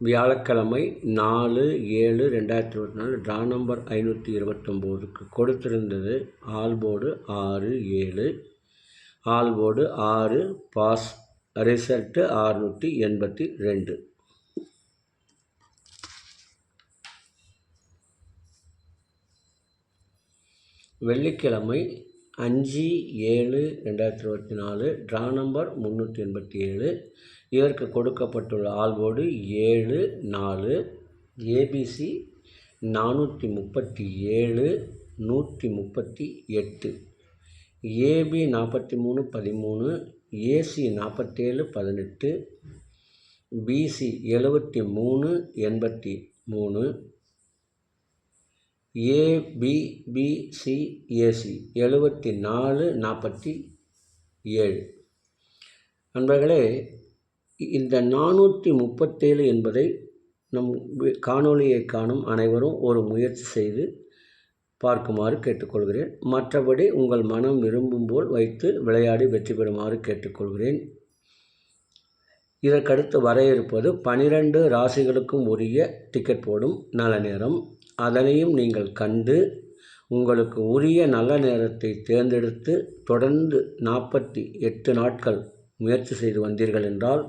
வியாழக்கிழமை நாலு ஏழு ரெண்டாயிரத்தி இருபத்தி நாலு ட்ரா நம்பர் ஐநூற்றி இருபத்தொம்போதுக்கு கொடுத்திருந்தது ஆல்போர்டு ஆறு ஏழு ஆல்போர்டு ஆறு பாஸ் ரிசல்ட்டு ஆறுநூற்றி எண்பத்தி ரெண்டு. வெள்ளிக்கிழமை அஞ்சு ஏழு ரெண்டாயிரத்தி இருபத்தி நாலு ட்ரா நம்பர் முந்நூற்றி எண்பத்தி ஏழு இதற்கு கொடுக்கப்பட்டுள்ள ஆல்போர்டு ஏழு நாலு ஏபிசி நானூற்றி முப்பத்தி ஏழு நூற்றி முப்பத்தி எட்டு ஏபி நாற்பத்தி மூணு பதிமூணு ஏசி நாற்பத்தேழு பதினெட்டு பிசி எழுபத்தி மூணு எண்பத்தி மூணு ஏபிபிசிஏசி எழுபத்தி நாலு நாற்பத்தி ஏழு நண்பர்களே இந்த நானூற்றி முப்பத்தேழு என்பதை நம் காணொளியை காணும் அனைவரும் ஒரு முயற்சி செய்து பார்க்குமாறு கேட்டுக்கொள்கிறேன். மற்றபடி உங்கள் மனம் விரும்பும் போல் வைத்து விளையாடி வெற்றி பெறுமாறு கேட்டுக்கொள்கிறேன். இதற்கடுத்து வர இருப்பது பனிரெண்டு ராசிகளுக்கும் உரிய டிக்கெட் போடும் நல்ல நேரம். அதனையும் நீங்கள் கண்டு உங்களுக்கு உரிய நல்ல நேரத்தை தேர்ந்தெடுத்து தொடர்ந்து நாற்பத்தி எட்டு நாட்கள் முயற்சி செய்து வந்தீர்கள் என்றால்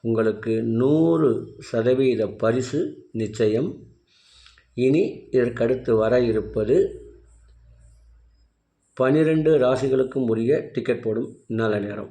உங்களுக்கு நூறு சதவீத பரிசு நிச்சயம். இனி இதற்கடுத்து வர இருப்பது பனிரெண்டு ராசிகளுக்கும் உரிய டிக்கெட் போடும் நல்ல நேரம்.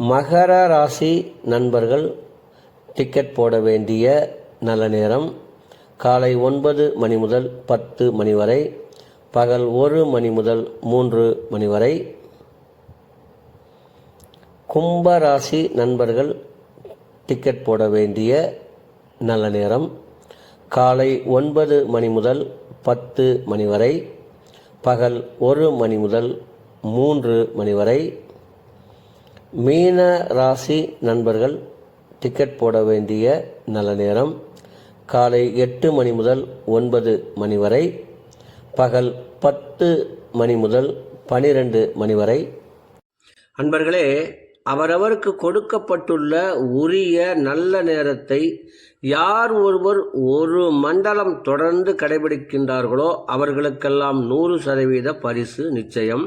மகர ராசி நண்பர்கள் டிக்கெட் போட வேண்டிய நல்ல நேரம். காலை ஒன்பது மணி முதல் பத்து மணி வரை பகல் ஒரு மணி முதல் மூன்று மணி வரை. கும்ப ராசி நண்பர்கள் டிக்கெட் போட வேண்டிய நல்ல நேரம். காலை ஒன்பது மணி முதல் பத்து மணி வரை பகல் ஒரு மணி முதல் மூன்று மணி வரை. மீன ராசி நண்பர்கள் டிக்கெட் போட வேண்டிய நல்ல நேரம். காலை எட்டு மணி முதல் ஒன்பது மணி வரை பகல் பத்து மணி முதல் பனிரெண்டு மணி வரை. அன்பர்களே அவரவருக்கு கொடுக்கப்பட்டுள்ள உரிய நல்ல நேரத்தை யார் ஒருவர் ஒரு மண்டலம் தொடர்ந்து கடைபிடிக்கின்றார்களோ அவர்களுக்கெல்லாம் நூறு சதவீத பரிசு நிச்சயம்.